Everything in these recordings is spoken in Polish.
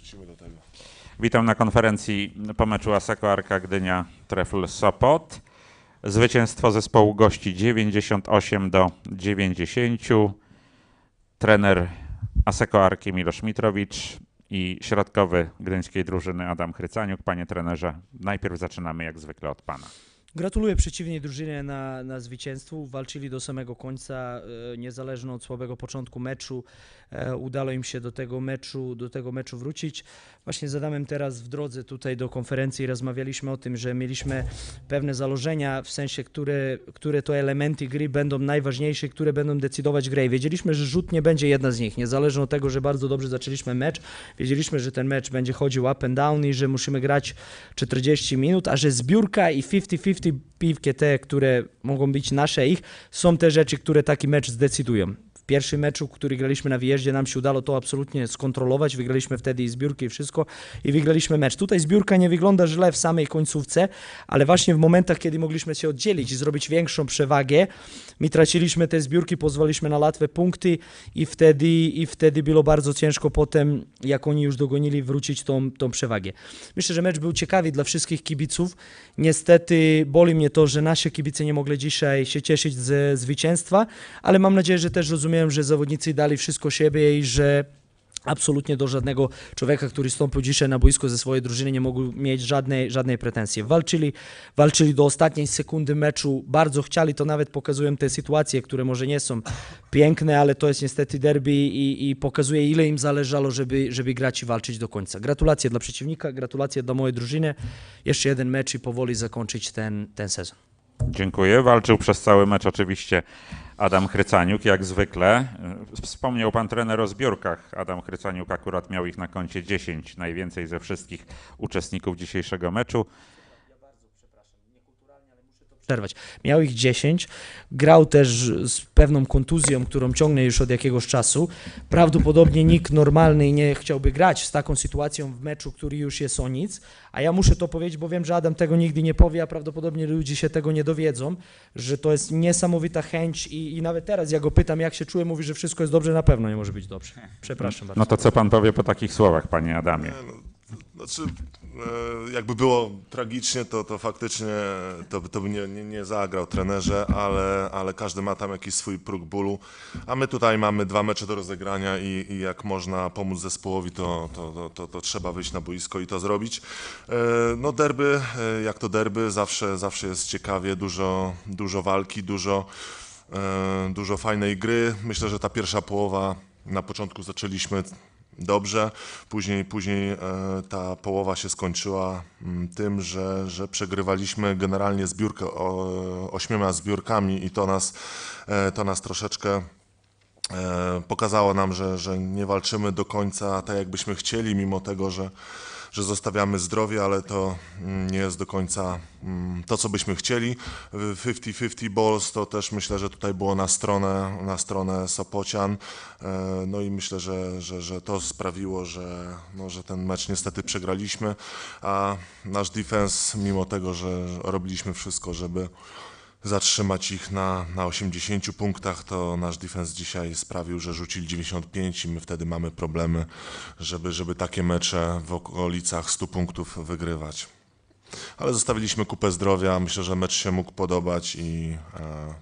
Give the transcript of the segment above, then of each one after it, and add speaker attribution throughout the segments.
Speaker 1: Wrócimy do tego.
Speaker 2: Witam na konferencji po meczu Aseko Arka Gdynia Trefl Sopot. Zwycięstwo zespołu gości 98 do 90. Trener Aseko Arki Milosz Mitrowicz i środkowy gdyńskiej drużyny Adam Chrycaniuk. Panie trenerze, najpierw zaczynamy jak zwykle od pana.
Speaker 3: Gratuluję przeciwnej drużynie na, na zwycięstwu. Walczyli do samego końca, e, niezależnie od słabego początku meczu. E, udało im się do tego meczu, do tego meczu wrócić. Właśnie z Adamem teraz w drodze tutaj do konferencji rozmawialiśmy o tym, że mieliśmy pewne założenia, w sensie, które, które to elementy gry będą najważniejsze, które będą decydować grę. I wiedzieliśmy, że rzut nie będzie jedna z nich, niezależnie od tego, że bardzo dobrze zaczęliśmy mecz. Wiedzieliśmy, że ten mecz będzie chodził up and down i że musimy grać 40 minut, a że zbiórka i 50-50 piwkie te, które mogą być nasze ich, są te rzeczy, które taki mecz zdecydują. Pierwszym meczu, który graliśmy na wyjeździe, nam się udało to absolutnie skontrolować. Wygraliśmy wtedy i zbiórki i wszystko i wygraliśmy mecz. Tutaj zbiórka nie wygląda źle w samej końcówce, ale właśnie w momentach, kiedy mogliśmy się oddzielić i zrobić większą przewagę, my traciliśmy te zbiórki, pozwoliliśmy na łatwe punkty i wtedy, i wtedy było bardzo ciężko potem, jak oni już dogonili, wrócić tą, tą przewagę. Myślę, że mecz był ciekawy dla wszystkich kibiców. Niestety boli mnie to, że nasi kibice nie mogli dzisiaj się cieszyć ze zwycięstwa, ale mam nadzieję, że też rozumiem, że zawodnicy dali wszystko siebie i że absolutnie do żadnego człowieka, który stąpił dzisiaj na boisko ze swojej drużyny, nie mógł mieć żadnej, żadnej pretensji. Walczyli, walczyli do ostatniej sekundy meczu, bardzo chcieli, to nawet pokazują te sytuacje, które może nie są piękne, ale to jest niestety derby i, i pokazuje, ile im zależało, żeby, żeby grać i walczyć do końca. Gratulacje dla przeciwnika, gratulacje dla mojej drużyny. Jeszcze jeden mecz i powoli zakończyć ten, ten sezon.
Speaker 2: Dziękuję. Walczył przez cały mecz oczywiście Adam Chrycaniuk, jak zwykle. Wspomniał pan trener o zbiórkach. Adam Chrycaniuk akurat miał ich na koncie 10, najwięcej ze wszystkich uczestników dzisiejszego meczu.
Speaker 3: Przerwać. Miał ich 10, grał też z pewną kontuzją, którą ciągnie już od jakiegoś czasu. Prawdopodobnie nikt normalny nie chciałby grać z taką sytuacją w meczu, który już jest o nic, a ja muszę to powiedzieć, bo wiem, że Adam tego nigdy nie powie, a prawdopodobnie ludzie się tego nie dowiedzą, że to jest niesamowita chęć i, i nawet teraz ja go pytam, jak się czuje, mówi, że wszystko jest dobrze, na pewno nie może być dobrze. Przepraszam bardzo.
Speaker 2: No to co pan powie po takich słowach, panie Adamie?
Speaker 1: Znaczy, e, jakby było tragicznie, to, to faktycznie to, to by nie, nie, nie zagrał trenerze, ale, ale każdy ma tam jakiś swój próg bólu. A my tutaj mamy dwa mecze do rozegrania i, i jak można pomóc zespołowi, to, to, to, to, trzeba wyjść na boisko i to zrobić. E, No derby, e, jak to derby, zawsze, zawsze jest ciekawie, dużo, dużo walki, dużo, dużo fajnej gry. Myślę, że ta pierwsza połowa na początku zaczęliśmy dobrze. Później, później e, ta połowa się skończyła mm, tym, że, że przegrywaliśmy generalnie zbiórkę ośmioma zbiórkami i to nas, e, to nas troszeczkę e, pokazało nam, że, że nie walczymy do końca tak, jakbyśmy chcieli, mimo tego, że, że zostawiamy zdrowie, ale to mm, nie jest do końca mm, to, co byśmy chcieli. Y, 50-50 balls to też myślę, że tutaj było na stronę, na stronę Sopocian. E, No i myślę, że, że, że to sprawiło, że, no, że ten mecz niestety przegraliśmy, a nasz defense, mimo tego, że robiliśmy wszystko, żeby zatrzymać ich na, na 80 punktach, to nasz defense dzisiaj sprawił, że rzucili 95 i my wtedy mamy problemy, żeby, żeby takie mecze w okolicach 100 punktów wygrywać. Ale zostawiliśmy kupę zdrowia, myślę, że mecz się mógł podobać i e,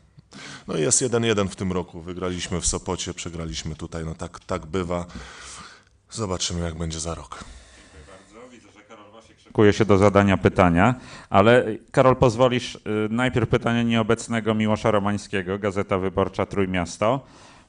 Speaker 1: no jest 1-1 w tym roku. Wygraliśmy w Sopocie, przegraliśmy tutaj, no tak, tak bywa. Zobaczymy jak będzie za rok.
Speaker 2: Szykuje się do zadania pytania, ale Karol, pozwolisz y, najpierw pytanie nieobecnego Miłosza Romańskiego, Gazeta Wyborcza Trójmiasto.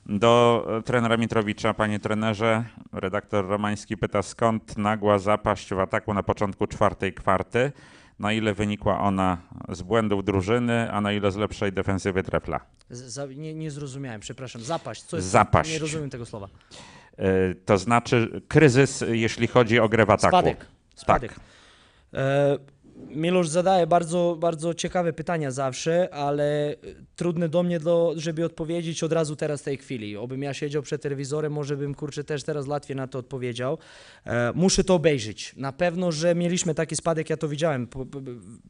Speaker 2: Do y, trenera Mitrowicza, panie trenerze, redaktor Romański pyta, skąd nagła zapaść w ataku na początku czwartej kwarty? Na ile wynikła ona z błędów drużyny, a na ile z lepszej defensywy trefla?
Speaker 3: Z, nie, nie zrozumiałem, przepraszam. Zapaść. Co jest
Speaker 2: Zapaść.
Speaker 3: Nie rozumiem tego słowa.
Speaker 2: Y, To znaczy kryzys, jeśli chodzi o grę w ataku.
Speaker 3: Spadek. Spadek. E, Milosz zadaje bardzo, bardzo ciekawe pytania zawsze, ale trudne do mnie, do, żeby odpowiedzieć od razu teraz w tej chwili. Obym ja siedział przed telewizorem, może bym kurczę też teraz łatwiej na to odpowiedział. E, muszę to obejrzeć. Na pewno, że mieliśmy taki spadek, ja to widziałem.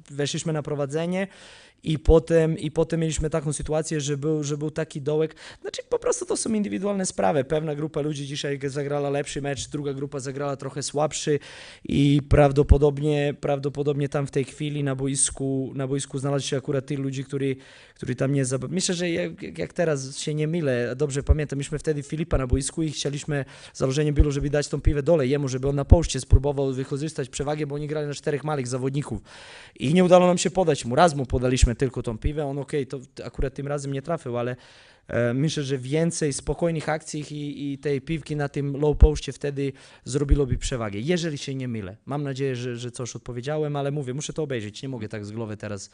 Speaker 3: Weszliśmy na prowadzenie i potem, i potem mieliśmy taką sytuację, że był, że był taki dołek. Znaczy po prostu to są indywidualne sprawy. Pewna grupa ludzi dzisiaj zagrała lepszy mecz, druga grupa zagrała trochę słabszy i prawdopodobnie, prawdopodobnie tam w tej chwili na boisku, na boisku znalazł się akurat tych ludzi, którzy, którzy tam nie zab... Myślę, że jak, jak teraz się nie mylę, dobrze pamiętam, myśmy wtedy Filipa na boisku i chcieliśmy, założenie było, żeby dać tą piwę dole jemu, żeby on na poście spróbował wykorzystać przewagę, bo oni grali na czterech małych zawodników i nie udało nam się podać mu. Raz mu podaliśmy tylko tą piwę, on okej, to akurat tym razem nie trafił, ale e, myślę, że więcej spokojnych akcji i, i tej piwki na tym low postie wtedy zrobiłoby przewagę, jeżeli się nie mylę. Mam nadzieję, że, że coś odpowiedziałem, ale mówię, muszę to obejrzeć, nie mogę tak z głowy teraz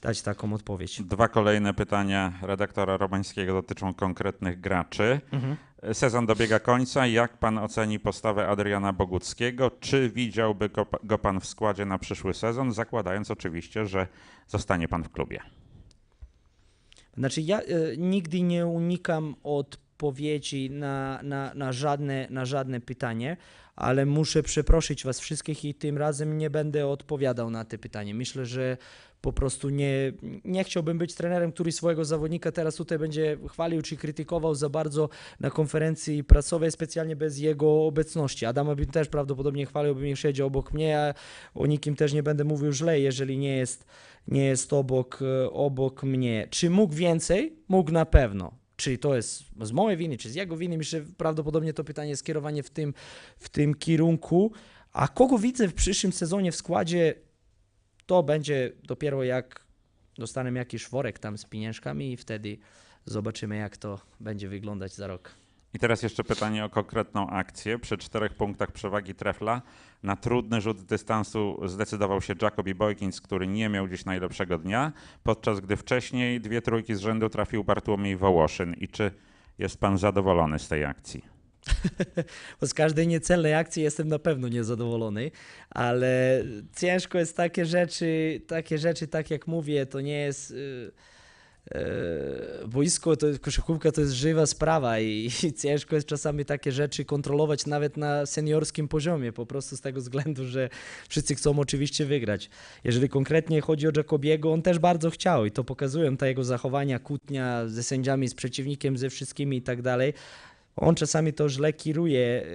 Speaker 3: dać taką odpowiedź.
Speaker 2: Dwa kolejne pytania redaktora Romańskiego dotyczą konkretnych graczy. Sezon dobiega końca. Jak pan oceni postawę Adriana Boguckiego? Czy widziałby go, go pan w składzie na przyszły sezon, zakładając oczywiście, że zostanie pan w klubie?
Speaker 3: Znaczy ja e, nigdy nie unikam odpowiedzi na, na, na, żadne, na żadne pytanie, ale muszę przeprosić was wszystkich i tym razem nie będę odpowiadał na te pytanie. Myślę, że po prostu nie, nie chciałbym być trenerem, który swojego zawodnika teraz tutaj będzie chwalił czy krytykował za bardzo na konferencji prasowej, specjalnie bez jego obecności. Adama bym też prawdopodobnie chwalił, bym siedział obok mnie, a o nikim też nie będę mówił źle, jeżeli nie jest, nie jest obok, e, obok mnie. Czy mógł więcej? Mógł na pewno. Czy to jest z mojej winy, czy z jego winy? Myślę, prawdopodobnie to pytanie jest skierowanie w tym, w tym kierunku. A kogo widzę w przyszłym sezonie w składzie, to będzie dopiero jak dostanę jakiś worek tam z pieniążkami i wtedy zobaczymy, jak to będzie wyglądać za rok.
Speaker 2: I teraz jeszcze pytanie o konkretną akcję. Przy czterech punktach przewagi trefla na trudny rzut dystansu zdecydował się Jacobi Boykins, który nie miał dziś najlepszego dnia, podczas gdy wcześniej dwie trójki z rzędu trafił Bartłomiej Wołoszyn. I czy jest pan zadowolony z tej akcji?
Speaker 3: Bo z każdej niecelnej akcji jestem na pewno niezadowolony, ale ciężko jest takie rzeczy, takie rzeczy, tak jak mówię, to nie jest. Yy, boisko, to koszykówka to jest żywa sprawa i, i ciężko jest czasami takie rzeczy kontrolować nawet na seniorskim poziomie, po prostu z tego względu, że wszyscy chcą oczywiście wygrać. Jeżeli konkretnie chodzi o Jacobiego, on też bardzo chciał i to pokazują te jego zachowania, kłótnia ze sędziami, z przeciwnikiem, ze wszystkimi i tak dalej on czasami to źle kieruje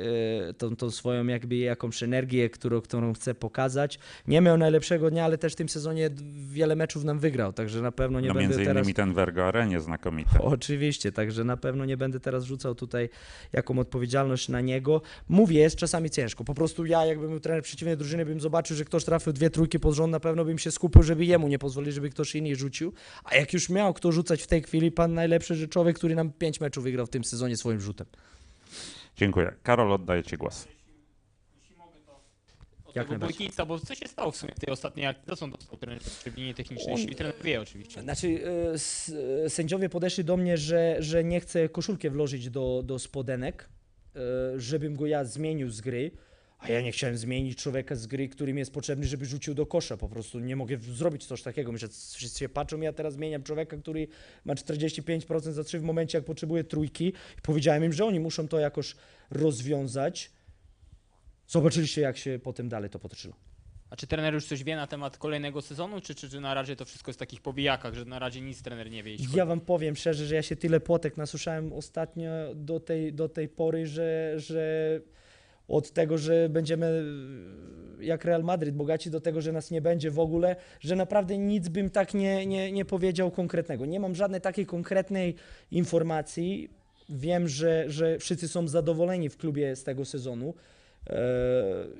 Speaker 3: e, tą, tą swoją jakby jakąś energię, którą, którą chce pokazać. Nie miał najlepszego dnia, ale też w tym sezonie wiele meczów nam wygrał, także na pewno nie
Speaker 2: no
Speaker 3: będę
Speaker 2: między
Speaker 3: teraz...
Speaker 2: innymi ten w Ergo Arenie znakomity.
Speaker 3: Oczywiście, także na pewno nie będę teraz rzucał tutaj jaką odpowiedzialność na niego. Mówię, jest czasami ciężko. Po prostu ja, jakbym był trener przeciwnej drużyny, bym zobaczył, że ktoś trafił dwie trójki pod rząd, na pewno bym się skupił, żeby jemu nie pozwolić, żeby ktoś inny rzucił. A jak już miał kto rzucać w tej chwili, pan najlepszy że człowiek, który nam pięć meczów wygrał w tym sezonie swoim rzutem.
Speaker 2: Dziękuję. Karol, oddaję ci głos.
Speaker 3: Jak
Speaker 4: tego bo co się stało w sumie w tej ostatniej akcji? Co są dostał trener w linii technicznej, trener wie oczywiście.
Speaker 3: Znaczy, e, e, sędziowie podeszli do mnie, że, że nie chcę koszulkę włożyć do, do spodenek, e, żebym go ja zmienił z gry. A ja nie chciałem zmienić człowieka z gry, który mi jest potrzebny, żeby rzucił do kosza. Po prostu nie mogę zrobić coś takiego. Myślę, wszyscy się patrzą, ja teraz zmieniam człowieka, który ma 45% za trzy w momencie, jak potrzebuje trójki. I powiedziałem im, że oni muszą to jakoś rozwiązać. Zobaczyliście, jak się potem dalej to potoczyło.
Speaker 4: A czy trener już coś wie na temat kolejnego sezonu, czy, czy, czy na razie to wszystko jest w takich powijakach, że na razie nic trener nie wie? jeśli chodzi-
Speaker 3: Ja wam powiem szczerze, że ja się tyle płotek nasłyszałem ostatnio do tej, do tej pory, że, że od tego, że będziemy e, jak Real Madryt bogaci, do tego, że nas nie będzie w ogóle, że naprawdę nic bym tak nie, nie, nie powiedział konkretnego. Nie mam żadnej takiej konkretnej informacji. Wiem, że, że wszyscy są zadowoleni w klubie z tego sezonu. E,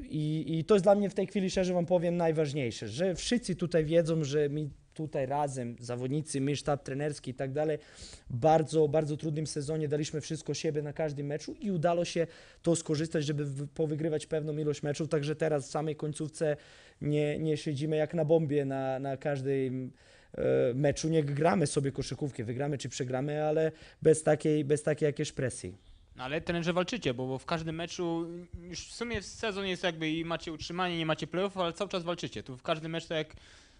Speaker 3: I, I to jest dla mnie w tej chwili, szczerze wam powiem, najważniejsze, że wszyscy tutaj wiedzą, że mi tutaj razem, zawodnicy, my, sztab trenerski i tak dalej, bardzo, bardzo trudnym sezonie daliśmy wszystko siebie na każdym meczu i udało się to skorzystać, żeby powygrywać pewną ilość meczów, także teraz w samej końcówce nie, nie siedzimy jak na bombie na, na każdym e, meczu, nie gramy sobie koszykówkę, wygramy czy przegramy, ale bez takiej, bez takiej jakiejś presji.
Speaker 4: No ale trenerze walczycie, bo, bo w każdym meczu, już w sumie sezon jest jakby i macie utrzymanie, nie macie playoffów, ale cały czas walczycie. Tu w każdym meczu to jak,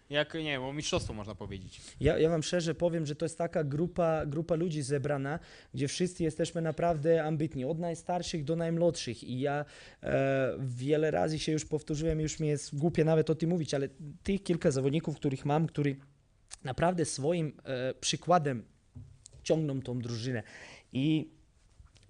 Speaker 4: jak nie wiem, o mistrzostwo można powiedzieć.
Speaker 3: Ja, ja wam szczerze powiem, że to jest taka grupa, grupa ludzi zebrana, gdzie wszyscy jesteśmy naprawdę ambitni, od najstarszych do najmłodszych. I ja e, wiele razy się już powtórzyłem, już mi jest głupie nawet o tym mówić, ale tych kilka zawodników, których mam, którzy naprawdę swoim e, przykładem ciągną tą drużynę. I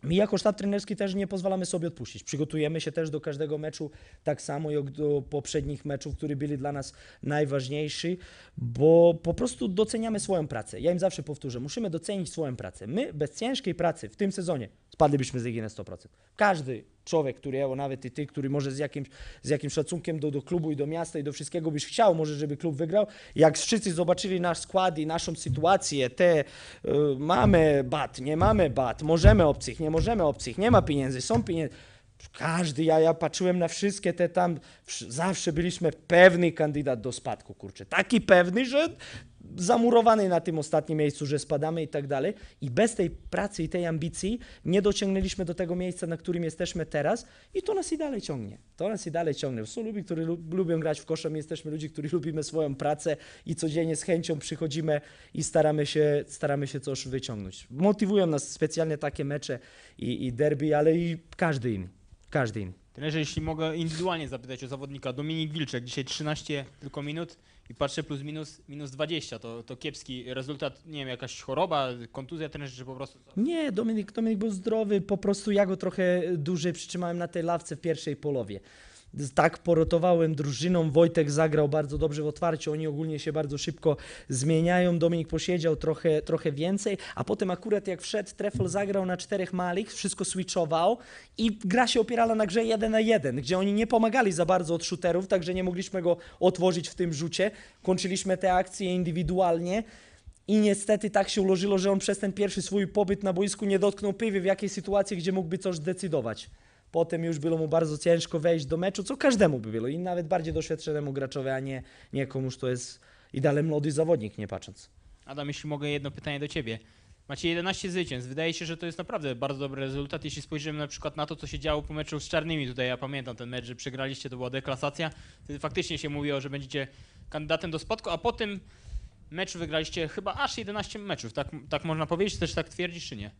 Speaker 3: my jako sztab trenerski też nie pozwalamy sobie odpuścić. Przygotujemy się też do każdego meczu tak samo jak do poprzednich meczów, które byli dla nas najważniejsi, bo po prostu doceniamy swoją pracę. Ja im zawsze powtórzę, musimy docenić swoją pracę. My bez ciężkiej pracy w tym sezonie spadlibyśmy z ligi na 100%. Każdy człowiek, który, evo, nawet i ty, który może z jakimś, z jakimś szacunkiem do, do klubu i do miasta i do wszystkiego byś chciał, może żeby klub wygrał, jak wszyscy zobaczyli nasz skład i naszą sytuację, te y, mamy bat, nie mamy bat, możemy obcych, nie możemy obcych, nie ma pieniędzy, są pieniądze. Każdy, ja, ja patrzyłem na wszystkie te tam, wsz- zawsze byliśmy pewny kandydat do spadku, kurczę. Taki pewny, że zamurowany na tym ostatnim miejscu, że spadamy i tak dalej. I bez tej pracy i tej ambicji nie dociągnęliśmy do tego miejsca, na którym jesteśmy teraz i to nas i dalej ciągnie. To nas i dalej ciągnie. Są ludzie, którzy lu- lubią grać w kosze, my jesteśmy ludzi, którzy lubimy swoją pracę i codziennie z chęcią przychodzimy i staramy się, staramy się coś wyciągnąć. Motywują nas specjalnie takie mecze i, i derby, ale i każdy inny. Każdy inny.
Speaker 4: Trenerze, jeśli mogę indywidualnie zapytać o zawodnika, Dominik Wilczek, dzisiaj 13 tylko minut i patrzę plus minus, minus 20, to, to kiepski rezultat, nie wiem, jakaś choroba, kontuzja trenerze, czy po prostu...
Speaker 3: Nie, Dominik, Dominik był zdrowy, po prostu ja go trochę dłużej przytrzymałem na tej ławce w pierwszej połowie. Tak porotowałem drużyną, Wojtek zagrał bardzo dobrze w otwarciu, oni ogólnie się bardzo szybko zmieniają, Dominik posiedział trochę, trochę więcej, a potem akurat jak wszedł, Treffel zagrał na czterech malik, wszystko switchował i gra się opierała na grze 1 na 1, gdzie oni nie pomagali za bardzo od shooterów, także nie mogliśmy go otworzyć w tym rzucie, kończyliśmy te akcje indywidualnie, i niestety tak się ułożyło, że on przez ten pierwszy swój pobyt na boisku nie dotknął piwy w jakiejś sytuacji, gdzie mógłby coś decydować. Potem już było mu bardzo ciężko wejść do meczu, co każdemu by było i nawet bardziej doświadczonemu graczowi, a nie, nie komuś, to jest i dalej młody zawodnik, nie patrząc.
Speaker 4: Adam, jeśli mogę jedno pytanie do ciebie. Macie 11 zwycięstw. Wydaje się, że to jest naprawdę bardzo dobry rezultat. Jeśli spojrzymy na przykład na to, co się działo po meczu z Czarnymi, tutaj ja pamiętam ten mecz, że przegraliście, to była deklasacja. Wtedy faktycznie się mówiło, że będziecie kandydatem do spadku, a po tym meczu wygraliście chyba aż 11 meczów. Tak, tak można powiedzieć? Też tak twierdzisz, czy nie?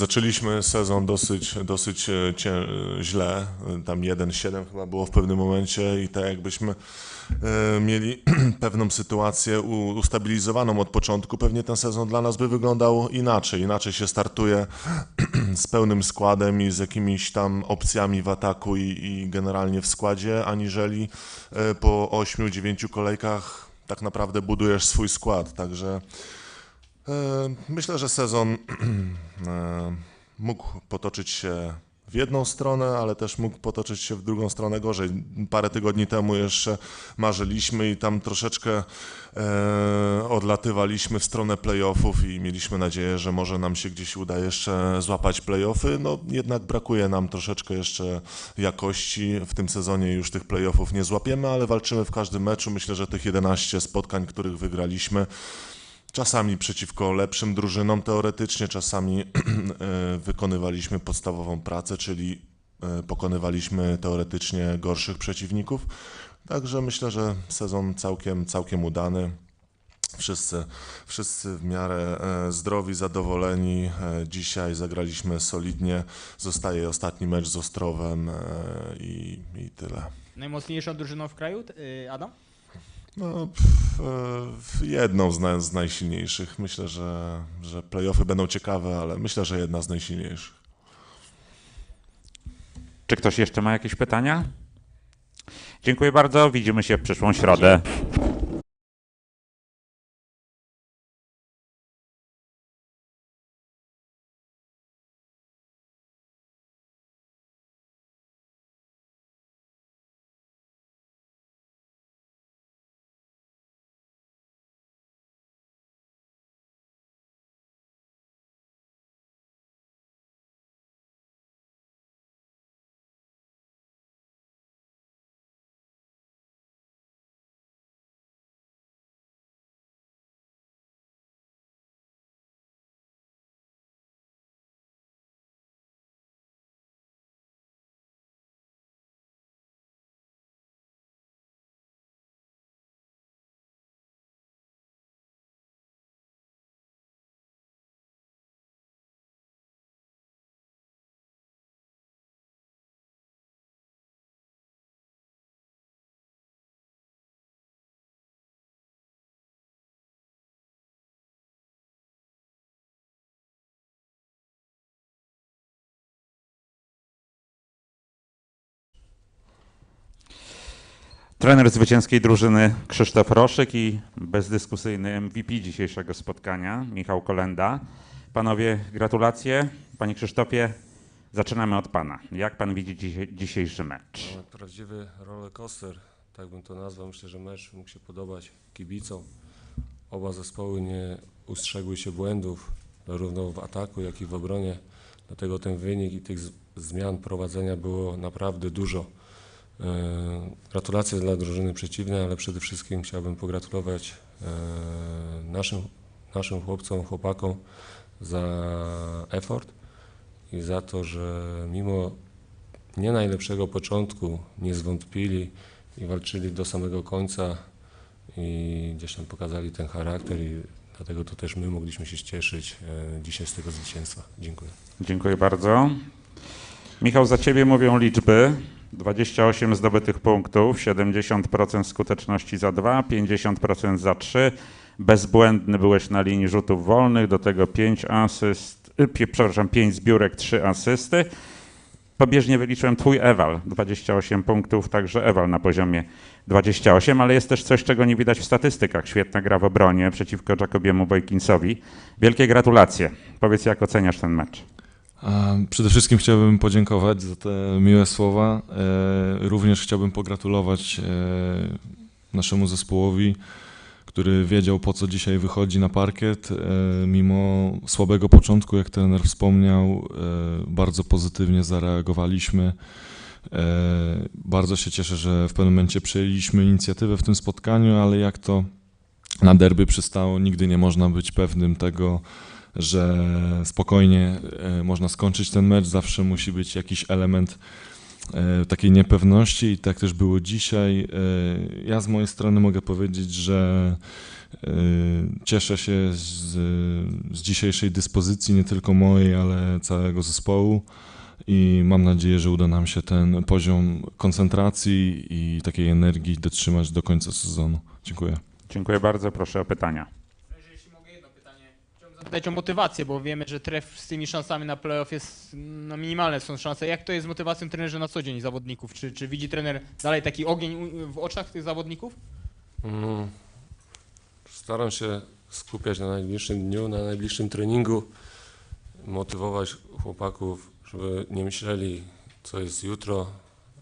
Speaker 1: Zaczęliśmy sezon dosyć, dosyć e, cię, e, źle. Tam 1-7 chyba było w pewnym momencie i tak jakbyśmy e, mieli pewną sytuację ustabilizowaną od początku, pewnie ten sezon dla nas by wyglądał inaczej. Inaczej się startuje z pełnym składem i z jakimiś tam opcjami w ataku i, i generalnie w składzie, aniżeli po 8-9 kolejkach tak naprawdę budujesz swój skład. Także Myślę, że sezon e, mógł potoczyć się w jedną stronę, ale też mógł potoczyć się w drugą stronę gorzej. Parę tygodni temu jeszcze marzyliśmy i tam troszeczkę e, odlatywaliśmy w stronę playoffów i mieliśmy nadzieję, że może nam się gdzieś uda jeszcze złapać playoffy. No jednak brakuje nam troszeczkę jeszcze jakości. W tym sezonie już tych playoffów nie złapiemy, ale walczymy w każdym meczu. Myślę, że tych 11 spotkań, których wygraliśmy, Czasami przeciwko lepszym drużynom teoretycznie, czasami e, wykonywaliśmy podstawową pracę, czyli e, pokonywaliśmy teoretycznie gorszych przeciwników. Także myślę, że sezon całkiem, całkiem udany. Wszyscy, wszyscy w miarę e, zdrowi, zadowoleni. Dzisiaj zagraliśmy solidnie. Zostaje ostatni mecz z Ostrowem i, i tyle.
Speaker 4: Najmocniejszą drużyną w kraju, y, Adam?
Speaker 1: No, pff, e, jedną z, na, z najsilniejszych. Myślę, że, że playoffy będą ciekawe, ale myślę, że jedna z najsilniejszych.
Speaker 2: Czy ktoś jeszcze ma jakieś pytania? Dziękuję bardzo. Widzimy się w przyszłą środę. Trener zwycięskiej drużyny Krzysztof Roszyk i bezdyskusyjny MVP dzisiejszego spotkania Michał Kolenda. Panowie, gratulacje. Panie Krzysztofie, zaczynamy od pana. Jak pan widzi dzisiejszy mecz?
Speaker 5: No, Prawdziwy rollercoaster, tak bym to nazwał. Myślę, że mecz mógł się podobać kibicom. Oba zespoły nie ustrzegły się błędów, zarówno w ataku, jak i w obronie. Dlatego ten wynik i tych zmian prowadzenia było naprawdę dużo. E, Gratulacje dla drużyny przeciwnej, ale przede wszystkim chciałbym pogratulować e, naszym, naszym chłopcom, chłopakom za effort i za to, że mimo nie najlepszego początku, nie zwątpili i walczyli do samego końca i gdzieś tam pokazali ten charakter i dlatego to też my mogliśmy się cieszyć e, dzisiaj z tego zwycięstwa. Dziękuję.
Speaker 2: Dziękuję bardzo. Michał, za ciebie mówią liczby. 28 zdobytych punktów, 70% skuteczności za 2, 50% za 3. Bezbłędny byłeś na linii rzutów wolnych, do tego 5 asyst, y, przepraszam, 5 zbiórek, 3 asysty. Pobieżnie wyliczyłem twój Ewal, 28 punktów, także Ewal na poziomie 28, ale jest też coś, czego nie widać w statystykach. Świetna gra w obronie przeciwko Jacobiemu Wojkinsowi. Wielkie gratulacje. Powiedz, jak oceniasz ten mecz?
Speaker 6: Przede wszystkim chciałbym podziękować za te miłe słowa. E, Również chciałbym pogratulować e, naszemu zespołowi, który wiedział po co dzisiaj wychodzi na parkiet. E, Mimo słabego początku, jak trener wspomniał, bardzo pozytywnie zareagowaliśmy. Bardzo się cieszę, że w pewnym momencie przejęliśmy inicjatywę w tym spotkaniu, ale jak to na derby przystało, nigdy nie można być pewnym tego, że spokojnie e, można skończyć ten mecz, zawsze musi być jakiś element e, takiej niepewności i tak też było dzisiaj. E, Ja z mojej strony mogę powiedzieć, że cieszę się z, z dzisiejszej dyspozycji, nie tylko mojej, ale całego zespołu i mam nadzieję, że uda nam się ten poziom koncentracji i takiej energii dotrzymać do końca sezonu. Dziękuję.
Speaker 2: Dziękuję bardzo, proszę o pytania.
Speaker 4: Jeśli mogę jedno pytanie. Zapytać o motywację, bo wiemy, że tref z tymi szansami na playoff jest no, minimalne są szanse. Jak to jest z motywacją trenerze na co dzień zawodników? Czy, czy widzi trener dalej taki ogień w oczach tych zawodników?
Speaker 5: Mm. Staram się skupiać na najbliższym dniu, na najbliższym treningu, motywować chłopaków, żeby nie myśleli, co jest jutro,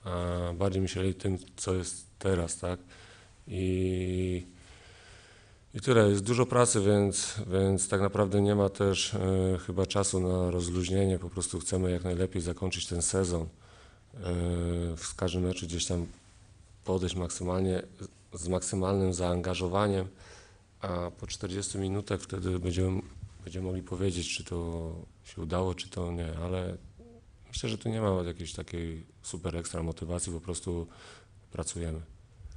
Speaker 5: a bardziej myśleli tym, co jest teraz, tak? I, i tyle. Jest dużo pracy, więc, więc tak naprawdę nie ma też e, chyba czasu na rozluźnienie. Po prostu chcemy jak najlepiej zakończyć ten sezon. E, w każdym meczu gdzieś tam podejść maksymalnie z maksymalnym zaangażowaniem, a po 40 minutach wtedy będziemy, będziemy mogli powiedzieć, czy to się udało, czy to nie, ale myślę, że tu nie ma jakiejś takiej super ekstra motywacji, po prostu pracujemy.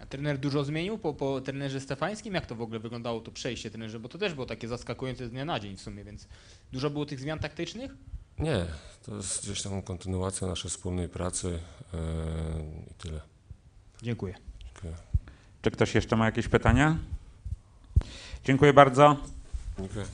Speaker 4: A trener dużo zmienił po, po trenerze Stefańskim? Jak to w ogóle wyglądało to przejście trenerze? Bo to też było takie zaskakujące z dnia na dzień w sumie, więc dużo było tych zmian taktycznych?
Speaker 5: Nie, to jest gdzieś tam kontynuacja naszej wspólnej pracy yy, i tyle.
Speaker 4: Dziękuję.
Speaker 5: Dziękuję.
Speaker 2: Czy ktoś jeszcze ma jakieś pytania? Dziękuję bardzo.
Speaker 5: Dziękuję.